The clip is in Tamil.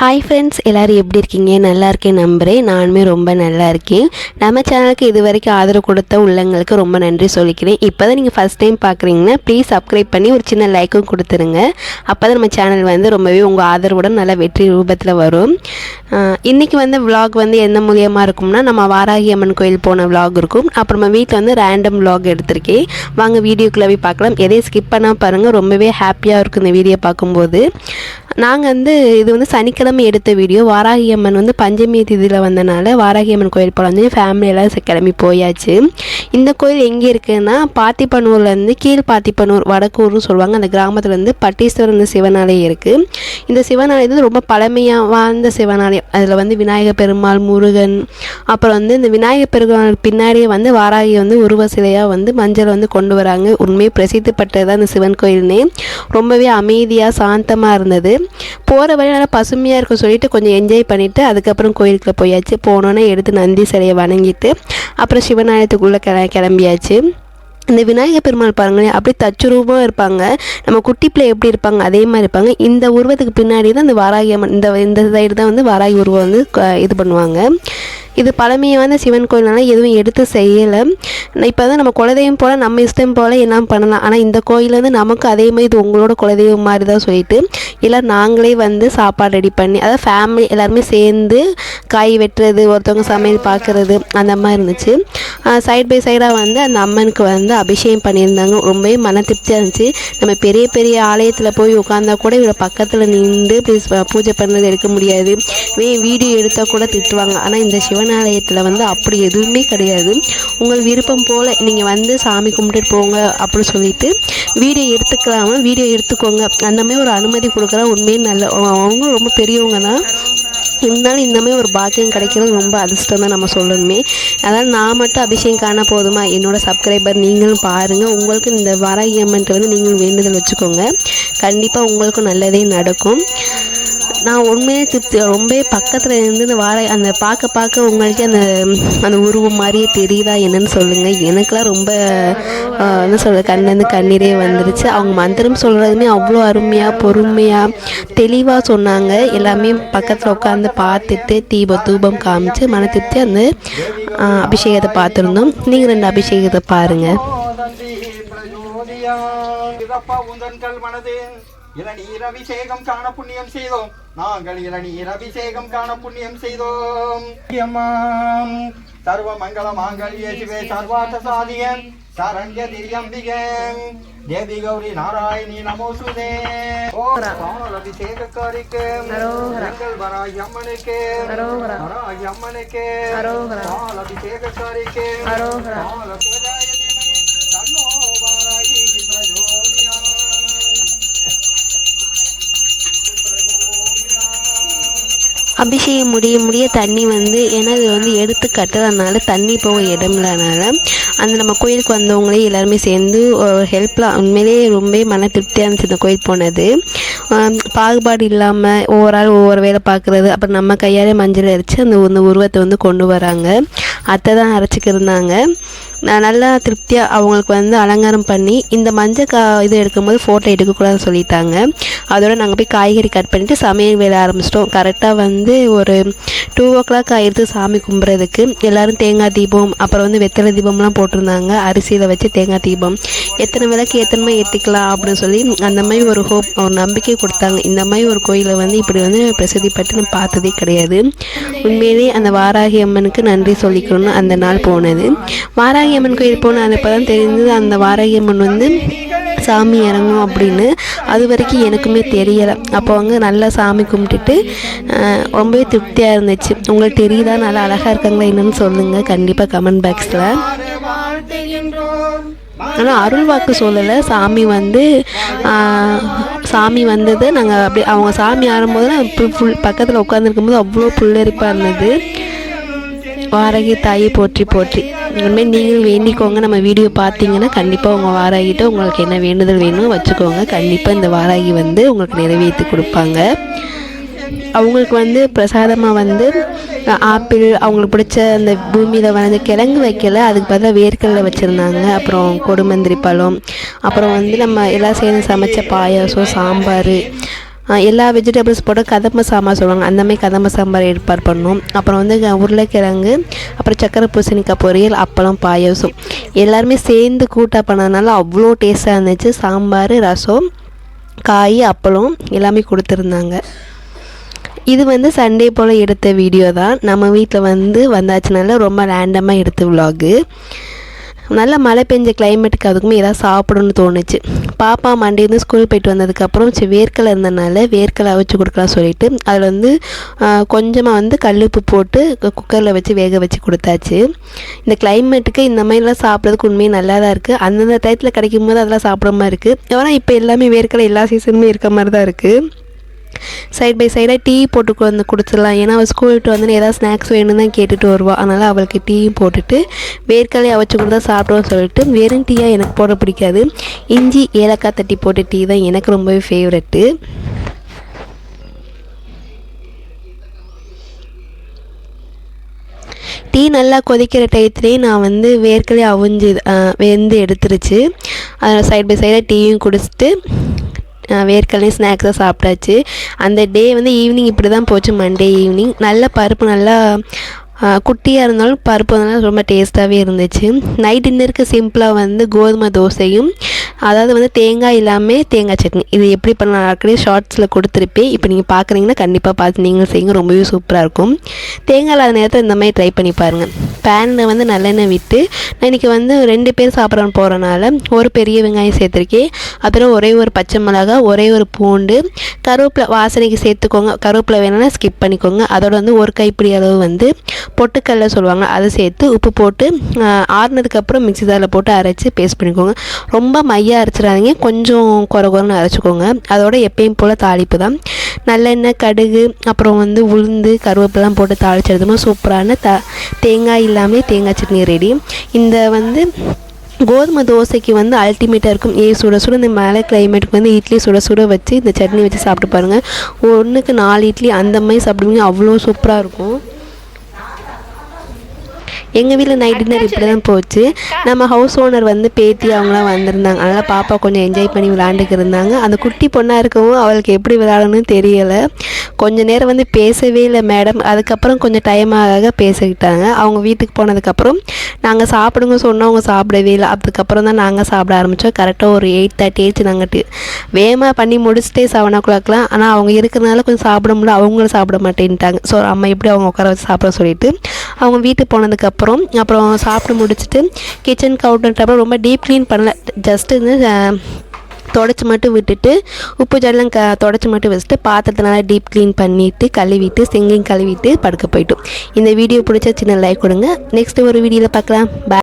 ஹாய் ஃப்ரெண்ட்ஸ் எல்லோரும் எப்படி இருக்கீங்க? நல்லா இருக்கேன் நம்புகிறேன் நானுமே ரொம்ப நல்லா இருக்கேன். நம்ம சேனலுக்கு இது வரைக்கும் ஆதரவு கொடுத்த உள்ளங்களுக்கு ரொம்ப நன்றி சொல்லிக்கிறேன். இப்போ தான் நீங்கள் ஃபஸ்ட் டைம் பார்க்குறீங்கன்னா ப்ளீஸ் சப்ஸ்கிரைப் பண்ணி ஒரு சின்ன லைக்கும் கொடுத்துருங்க. அப்போ தான் நம்ம சேனல் வந்து ரொம்பவே உங்கள் ஆதரவுடன் நல்லா வெற்றி ரூபத்தில் வரும். இன்றைக்கி வந்து விலாக் வந்து எந்த மூலியமாக இருக்கும்னா நம்ம வாராகி அம்மன் கோயில் போன விலாக் இருக்கும். அப்புறமா வீட்டில் வந்து ரேண்டம் விலாக் எடுத்திருக்கேன். வாங்க வீடியோக்குள்ளே போய் பார்க்கலாம். எதையும் ஸ்கிப் பண்ணால் பாருங்கள் ரொம்பவே ஹாப்பியாக இருக்கும் இந்த வீடியோ பார்க்கும்போது. நாங்கள் வந்து இது வந்து சனிக்கிழமை எடுத்த வீடியோ வாராகி அம்மன் வந்து பஞ்சமி திதியில் வந்தனால வாராகி அம்மன் கோயில் போல வந்து ஃபேமிலி எல்லாம் கிளம்பி போயாச்சு. இந்த கோயில் எங்கே இருக்குன்னா பாத்திப்பனூர்லேருந்து கீழ் பாத்திப்பனூர் வடக்கூர்னு சொல்லுவாங்க. அந்த கிராமத்துலேருந்து பட்டீஸ்வரர் இந்த சிவனாலயம் இருக்குது இந்த சிவனாலயம் வந்து ரொம்ப பழமையாக வாழ்ந்த சிவனாலயம். அதில் வந்து விநாயகர் பெருமாள் முருகன் அப்புறம் வந்து இந்த விநாயகர் பெருமாள் பின்னாடியே வந்து வாராகி வந்து உருவ சிலையாக வந்து மஞ்சள் வந்து கொண்டு வராங்க. உண்மையை பிரசித்தி பெற்றது தான் இந்த சிவன் கோயில்னே. ரொம்பவே அமைதியாக சாந்தமாக இருந்தது. போகிற வழி நல்லா பசுமையாக இருக்கும் சொல்லிட்டு கொஞ்சம் என்ஜாய் பண்ணிவிட்டு அதுக்கப்புறம் கோயிலுக்குள்ளே போயாச்சு. போனோன்னே எடுத்து நந்தி சிலையை வணங்கிட்டு அப்புறம் சிவநாயகத்துக்குள்ளே கிள கிளம்பியாச்சு. இந்த விநாயகர் பெருமாள் பாருங்களேன் அப்படியே தச்சுரூபமாக இருப்பாங்க. நம்ம குட்டி பிள்ளை எப்படி இருப்பாங்க அதே மாதிரி இருப்பாங்க. இந்த உருவத்துக்கு பின்னாடி தான் இந்த வாராகி அம்மன் இந்த இந்த சைடு தான் வந்து வாராகி உருவம் வந்து க- இது பண்ணுவாங்க. இது பழமையான சிவன் கோயில்னால எதுவும் எடுத்து செய்யலை. இப்போ தான் நம்ம குலதெய்வம் போல் நம்ம இஷ்டம் போல் எல்லாம் பண்ணலாம். ஆனால் இந்த கோயில் வந்து நமக்கு அதே மாதிரி இது உங்களோட குலதெய்வம் மாதிரி தான் சொல்லிட்டு எல்லாம் நாங்களே வந்து சாப்பாடு ரெடி பண்ணி அதாவது ஃபேமிலி எல்லாருமே சேர்ந்து காய் வெட்டுறது ஒருத்தவங்க சமையல் பார்க்குறது அந்த மாதிரி இருந்துச்சு. சைட் பை சைடாக வந்து அந்த அம்மனுக்கு வந்து அபிஷேகம் பண்ணியிருந்தாங்க. ரொம்பவே மன திருப்தியாக இருந்துச்சு. நம்ம பெரிய பெரிய ஆலயத்தில் போய் உட்காந்தா கூட இவ்வளோ பக்கத்தில் நின்று ப்ளீஸ் பூஜை பண்ணது எடுக்க முடியாது. வீடியோ எடுத்தால் கூட திட்டுவாங்க. ஆனால் இந்த சிவன் சரணாலயத்தில் வந்து அப்படி எதுவுமே கிடையாது. உங்கள் விருப்பம் போல் நீங்கள் வந்து சாமி கும்பிட்டுட்டு போங்க அப்படின்னு சொல்லிட்டு வீடியோ எடுத்துக்கலாம வீடியோ எடுத்துக்கோங்க. அந்த மாதிரி ஒரு அனுமதி கொடுக்குறா உண்மையே நல்ல அவங்க ரொம்ப பெரியவங்க தான் இருந்தாலும் இந்தமாதிரி ஒரு பாக்கியம் கிடைக்கிறது ரொம்ப அதிர்ஷ்டம் தான் நம்ம சொல்லணுமே. அதாவது நான் மட்டும் அபிஷேகம் காண போதுமா? என்னோடய சப்ஸ்கிரைபர் நீங்களும் பாருங்கள் உங்களுக்கு இந்த வர அம்மன்ட்டு வந்து நீங்களும் வேண்டுதல் வச்சுக்கோங்க. கண்டிப்பாக உங்களுக்கும் நல்லதே நடக்கும். நான் உண்மையே திருப்தி ரொம்பவே பக்கத்தில் இருந்து இந்த வாழை அந்த பார்க்க பார்க்க உங்களுக்கு அந்த அந்த உருவம் மாதிரியே தெரியுதா என்னன்னு சொல்லுங்கள் எனக்கெலாம் ரொம்ப என்ன சொல்கிறது கண்ணிலேருந்து கண்ணீரே வந்துருச்சு. அவங்க மந்திரம் சொல்கிறதுமே அவ்வளோ அருமையாக பொறுமையாக தெளிவாக சொன்னாங்க. எல்லாமே பக்கத்தில் உட்காந்து பார்த்துட்டு தீப தூபம் காமிச்சு மன திருப்தி அந்த அபிஷேகத்தை பார்த்துருந்தோம். நீங்கள் ரெண்டு அபிஷேகத்தை பாருங்கள் இளநீர் அபிஷேகம் காண புண்ணியம் செய்தோம். நாங்கள் இளநீர் அபிஷேகம் காண புண்ணியம் செய்தோம் சர்வ மங்கள மாங்கல்ய சிவே சர்வார்த்த சாதியன் சரண்ய திரியம்பிகன் தேவி கௌரி நாராயணி நமோசுதே. அபிஷேகக்காரிக்கு எங்கள் வராய் அம்மனுக்கு வராய் அம்மனுக்கு அபிஷேகக்காரிக்கு அபிஷேகம் முடிய முடிய தண்ணி வந்து ஏன்னா இது வந்து எடுத்து கட்டுறதுனால தண்ணி போக இடம் இல்லாதனால அந்த நம்ம கோயிலுக்கு வந்தவங்களே எல்லாருமே சேர்ந்து ஒரு ஹெல்ப்லாம் உண்மையிலேயே ரொம்ப மன திருப்தியாக இருந்துச்சு இந்த கோயில் போனது. பாகுபாடு இல்லாமல் ஒவ்வொரு ஆள் ஒவ்வொரு வேலை பார்க்குறது அப்புறம் நம்ம கையாலே மஞ்சள் அரைச்சி அந்த அந்த உருவத்தை வந்து கொண்டு வராங்க. அத்தை தான் அரைச்சிக்கிருந்தாங்க நான் நல்லா திருப்தியாக அவங்களுக்கு வந்து அலங்காரம் பண்ணி இந்த மஞ்சள் கா இது எடுக்கும்போது ஃபோட்டோ எடுக்கக்கூடாதுன்னு சொல்லிட்டாங்க. அதோட நாங்கள் போய் காய்கறி கட் பண்ணிவிட்டு சமையல் வேலை ஆரம்பிச்சிட்டோம். கரெக்டாக வந்து ஒரு டூ ஓ கிளாக் ஆயிடுது சாமி கும்பிட்றதுக்கு எல்லோரும் தேங்காய் தீபம் அப்புறம் வந்து வெத்தலை தீபம்லாம் போட்டிருந்தாங்க. அரிசியில் வச்சு தேங்காய் தீபம். எத்தனை விளக்கு எத்தனை ஏற்றிக்கலாம் அப்படின்னு சொல்லி அந்த மாதிரி ஒரு ஹோப் ஒரு நம்பிக்கை கொடுத்தாங்க. இந்த மாதிரி ஒரு கோயிலை வந்து இப்படி வந்து பிரசித்தி பட்டு நான் பார்த்ததே கிடையாது. உண்மையிலேயே அந்த வாராகி அம்மனுக்கு நன்றி சொல்லிக்கணும்னு அந்த நாள் போனது. வாராகி அம்மன் கோயில் போன அப்போ இப்போ தான் தெரிஞ்சது அந்த வாரகியம்மன் வந்து சாமி இறங்கும் அப்படின்னு. அது வரைக்கும் எனக்குமே தெரியலை. அப்போ வந்து நல்லா சாமி கும்பிட்டுட்டு ரொம்பவே திருப்தியாக இருந்துச்சு. உங்களுக்கு தெரியுதா? நல்லா அழகாக இருக்காங்களா என்னன்னு சொல்லுங்கள் கண்டிப்பாக கமெண்ட் பாக்ஸில் ஆனால் அருள் வாக்கு சொல்லலை. சாமி வந்து சாமி வந்தது. நாங்கள் அப்படி அவங்க சாமி ஆடும்போது ஃபுல் ஃபுல் பக்கத்தில் உட்காந்துருக்கும்போது அவ்வளோ புல்லரிப்பாக இருந்தது. வாரகி தாயை போற்றி போற்றி. இனிமேல் நீங்களும் வேண்டிக்கோங்க. நம்ம வீடியோ பார்த்தீங்கன்னா கண்டிப்பாக உங்கள் வாராகிட்ட உங்களுக்கு என்ன வேண்டுதல் வேணுமோ வச்சுக்கோங்க. கண்டிப்பாக இந்த வாராகி வந்து உங்களுக்கு நிறைவேற்றி கொடுப்பாங்க. அவங்களுக்கு வந்து பிரசாதமாக வந்து ஆப்பிள் அவங்களுக்கு பிடிச்ச அந்த பூமியில் வளர்ந்த கிழங்கு வைக்கல. அதுக்கு பதிலாக வேர்க்கடலை வச்சுருந்தாங்க. அப்புறம் கொடுமந்திரி பழம். அப்புறம் வந்து நம்ம எல்லாம் சேர்ந்து சமைச்ச பாயாசம் சாம்பார் எல்லா வெஜிடபிள்ஸ் போட்டு கதம்ப சாம்பார் சொல்லுவாங்க. அந்த மாதிரி கதம்ப சாம்பார் ஏற்பாடு பண்ணோம். அப்புறம் வந்து உருளைக்கிழங்கு அப்புறம் சக்கரை பூசணிக்காய் பொரியல் அப்பளம் பாயாசம். எல்லாருமே சேர்ந்து கூட்டாக பண்ணதுனால அவ்வளோ டேஸ்ட்டாக இருந்துச்சு. சாம்பார் ரசம் காய் அப்பளம் எல்லாமே கொடுத்துருந்தாங்க. இது வந்து சண்டே போல் எடுத்த வீடியோ தான். நம்ம வீட்டில் வந்து வந்தாச்சுனால ரொம்ப ரேண்டமாக எடுத்த விலாகு நல்ல மழை பெஞ்ச கிளைமேட்டுக்கு அதுக்குமே ஏதாவது சாப்பிடணும்னு தோணுச்சு. பாப்பா மண்டேருந்து ஸ்கூல் போயிட்டு வந்ததுக்கப்புறம் சரி வேர்க்கலை இருந்தனால வேர்க்கலை வச்சு கொடுக்கலாம் சொல்லிட்டு அதில் வந்து கொஞ்சமாக வந்து கல்லுப்பு போட்டு குக்கரில் வச்சு வேக வச்சு கொடுத்தாச்சு. இந்த கிளைமேட்டுக்கு இந்த மாதிரிலாம் சாப்பிட்றதுக்கு உண்மையாக நல்லா தான் இருக்குது அந்தந்த டயத்தில் கிடைக்கும் போது அதெல்லாம் சாப்பிட்ற மாதிரி இருக்குது ஆனால் இப்போ எல்லாமே வேர்க்கலை எல்லா சீசனுமே இருக்க மாதிரி தான் இருக்குது சைட் பை சைடாக டீ போட்டு கொண்டு வந்து கொடுத்துடலாம் ஏன்னா அவள் ஸ்கூல் விட்டு வந்து ஏதாவது ஸ்நாக்ஸ் வேணும்னு தான் கேட்டுட்டு வருவாள் அதனால் அவளுக்கு டீயும் போட்டுட்டு வேர்க்கலையை அவச்சு கொடுத்தா சாப்பிடுவோம்னு சொல்லிட்டு வெறும் டீயாக எனக்கு போட பிடிக்காது. இஞ்சி ஏலக்காய் தட்டி போட்ட டீ தான் எனக்கு ரொம்பவே ஃபேவரெட்டு டீ நல்லா கொதிக்கிற டயத்துலேயே நான் வந்து வேர்க்கலையே அவிஞ்சு வெந்து எடுத்துருச்சு. அதில் சைட் பை சைடாக டீயும் குடிச்சிட்டு வேர்க்கடலையும் ஸ்நாக்ஸாக சாப்பிட்டாச்சு. அந்த டே வந்து ஈவினிங் இப்படி தான் போச்சு மண்டே ஈவினிங் நல்ல பருப்பு நல்லா குட்டியாக இருந்தாலும் பருப்பு வந்து ரொம்ப டேஸ்ட்டாகவே இருந்துச்சு. நைட் டின்னருக்கு சிம்பிளாக வந்து கோதுமை தோசையும் அதாவது வந்து தேங்காய் இல்லாமல் தேங்காய் சட்னி. இது எப்படி பண்ணலாம்? ஆல்ரெடி ஷார்ட்ஸில் கொடுத்துருப்பேன். இப்போ நீங்கள் பார்க்குறீங்கன்னா கண்டிப்பாக பார்த்து நீங்களும் செய்யுங்க. ரொம்பவே சூப்பராக இருக்கும். தேங்காய் இல்லாத நேரத்தில் இந்த மாதிரி ட்ரை பண்ணி பாருங்கள் பேனில் வந்து நல்லெண்ணெய் விட்டு நான் இன்றைக்கி வந்து ரெண்டு பேர் சாப்பிட போகிறனால ஒரு பெரிய வெங்காயம் சேர்த்துருக்கேன். அப்புறம் ஒரே ஒரு பச்சை மிளகாய் ஒரே ஒரு பூண்டு கருவேப்பிலை வாசனைக்கு சேர்த்துக்கோங்க. கருவேப்பிலை வேணும்னா ஸ்கிப் பண்ணிக்கோங்க. அதோட வந்து ஒரு கைப்பிடி அளவு வந்து பொட்டுக்கல்ல சொல்லுவாங்க. அதை சேர்த்து உப்பு போட்டு ஆறுனதுக்கப்புறம் மிக்சி ஜாரில் போட்டு அரைச்சி பேஸ்ட் பண்ணிக்கோங்க. ரொம்ப மையாக அரைச்சிடாதீங்க கொஞ்சம் குறை குறைன்னு அரைச்சிக்கோங்க. அதோட எப்பயும் போல் தாளிப்பு தான். நல்லெண்ணெய் கடுகு அப்புறம் வந்து உளுந்து கருவேப்பிலாம் போட்டு தாளிச்சு சூப்பரான த தேங்காய் இல்லாமல் தேங்காய் சட்னி ரெடி இந்த வந்து கோதுமை தோசைக்கு வந்து அல்டிமேட்டாக இருக்கும். ஏ சுட சுட இந்த மழை கிளைமேட்டுக்கு வந்து இட்லி சுட சுட வச்சு இந்த சட்னி வச்சு சாப்பிட்டு பாருங்கள் ஒன்றுக்கு நாலு இட்லி அந்த மாதிரி சாப்பிடுவீங்க. அவ்வளோ சூப்பராக இருக்கும். எங்கள் வீட்டில் நைட் டின்னர் இப்படி தான் போச்சு. நம்ம ஹவுஸ் ஓனர் வந்து பேத்தி அவங்களாம் வந்திருந்தாங்க. அதனால் பாப்பா கொஞ்சம் என்ஜாய் பண்ணி விளாண்டுக்கு இருந்தாங்க. அந்த குட்டி பொண்ணாக இருக்கவும் அவளுக்கு எப்படி விளையாடணும்னு தெரியலை. கொஞ்ச நேரம் வந்து பேசவே இல்லை மேடம் அதுக்கப்புறம் கொஞ்சம் டைம் ஆக பேசிக்கிட்டாங்க. அவங்க வீட்டுக்கு போனதுக்கப்புறம் நாங்கள் சாப்பிடுங்க சொன்னோம். அவங்க சாப்பிடவே இல்லை. அதுக்கப்புறம் தான் நாங்கள் சாப்பிட ஆரம்பித்தோம் கரெக்டாக ஒரு எயிட் தேர்ட்டி ஆயிடுச்சு நாங்கள் வேகமாக பண்ணி முடிச்சுட்டே செவன் ஓ கிளாக்லாம் ஆனால் அவங்க இருக்கிறனால கொஞ்சம் சாப்பிட முடியல. அவங்களும் சாப்பிட மாட்டேன்ட்டாங்க. ஸோ அம்மா எப்படி அவங்க உட்கார வச்சு சாப்பிட சொல்லிட்டு அவங்க வீட்டுக்கு போனதுக்கப்புறம் அப்புறம் சாப்பிட்டு முடிச்சுட்டு கிச்சன் கவுண்டர் ரொம்ப டீப் க்ளீன் பண்ணல. ஜஸ்ட்டு வந்து தொடச்சி மட்டும் விட்டுட்டு உப்பு ஜல்லாம் க தொடச்சி மட்டும் வச்சுட்டு பாத்திரத்தை நல்லா டீப் க்ளீன் பண்ணிவிட்டு கழுவிட்டு சிங்கிங் கழுவிட்டு படுக்க போயிட்டோம். இந்த வீடியோ பிடிச்சா சின்ன லைக் கொடுங்க. நெக்ஸ்ட் ஒரு வீடியோவில் பார்க்கலாம் பாய்